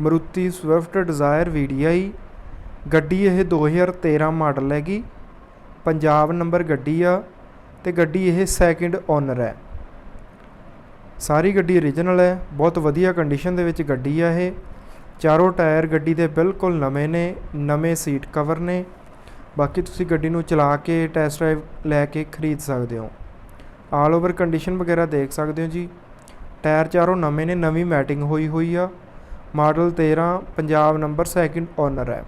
Maruti Swift Dzire VDI ਗੱਡੀ ਇਹ 2013 model ਹੈਗੀ, ਪੰਜਾਬ ਨੰਬਰ ਗੱਡੀ ਆ ਤੇ ਗੱਡੀ ਇਹ ਸੈਕਿੰਡ ਓਨਰ ਹੈ। ਸਾਰੀ ਗੱਡੀ origignal ਹੈ, ਬਹੁਤ ਵਧੀਆ ਕੰਡੀਸ਼ਨ ਦੇ ਵਿੱਚ ਗੱਡੀ ਆ ਇਹ। ਚਾਰੋਂ ਟਾਇਰ ਗੱਡੀ ਦੇ ਬਿਲਕੁਲ ਨਵੇਂ ਨੇ, ਨਵੇਂ ਸੀਟ ਕਵਰ ਨੇ। ਬਾਕੀ ਤੁਸੀਂ ਗੱਡੀ ਨੂੰ ਚਲਾ ਕੇ ਟੈਸਟ ਡਰਾਈਵ ਲੈ ਕੇ ਖਰੀਦ ਸਕਦੇ ਹੋ। ਆਲ ਓਵਰ ਕੰਡੀਸ਼ਨ ਵਗੈਰਾ ਦੇਖ ਸਕਦੇ ਹੋ ਜੀ। ਟਾਇਰ ਚਾਰੋਂ ਨਵੇਂ ਨੇ, ਨਵੀਂ ਮੈਟਿੰਗ ਹੋਈ ਹੋਈ ਆ। Model 13 Punjab number second owner ਹੈ।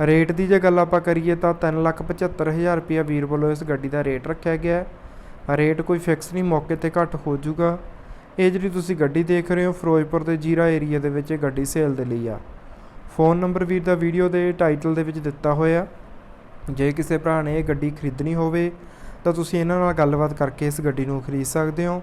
ਰੇਟ ਦੀ ਜੇ ਗੱਲ ਆਪਾਂ ਕਰੀਏ ਤਾਂ 375000 ਰੁਪਇਆ ਵੀਰ ਵੱਲੋਂ ਇਸ ਗੱਡੀ ਦਾ ਰੇਟ ਰੱਖਿਆ ਗਿਆ ਹੈ। ਰੇਟ ਕੋਈ ਫਿਕਸ ਨਹੀਂ, ਮੌਕੇ ਤੇ ਘੱਟ ਹੋ ਜਾਊਗਾ। ਇਹ ਜਿਹੜੀ ਤੁਸੀਂ ਗੱਡੀ ਦੇਖ ਰਹੇ ਹੋ, ਫਿਰੋਜ਼ਪੁਰ ਦੇ ਜੀਰਾ ਏਰੀਆ ਦੇ ਵਿੱਚ ਇਹ ਗੱਡੀ ਸੇਲ ਦੇ ਲਈ ਆ। ਫੋਨ ਨੰਬਰ ਵੀਰ ਦਾ ਵੀਡੀਓ ਦੇ ਟਾਈਟਲ ਦੇ ਵਿੱਚ ਦਿੱਤਾ ਹੋਇਆ। ਜੇ ਕਿਸੇ ਭਰਾ ਨੇ ਇਹ ਗੱਡੀ ਖਰੀਦਣੀ ਹੋਵੇ, ਤਾਂ ਤੁਸੀਂ ਇਹਨਾਂ ਨਾਲ ਗੱਲਬਾਤ ਕਰਕੇ ਇਸ ਗੱਡੀ ਨੂੰ ਖਰੀਦ ਸਕਦੇ ਹੋ।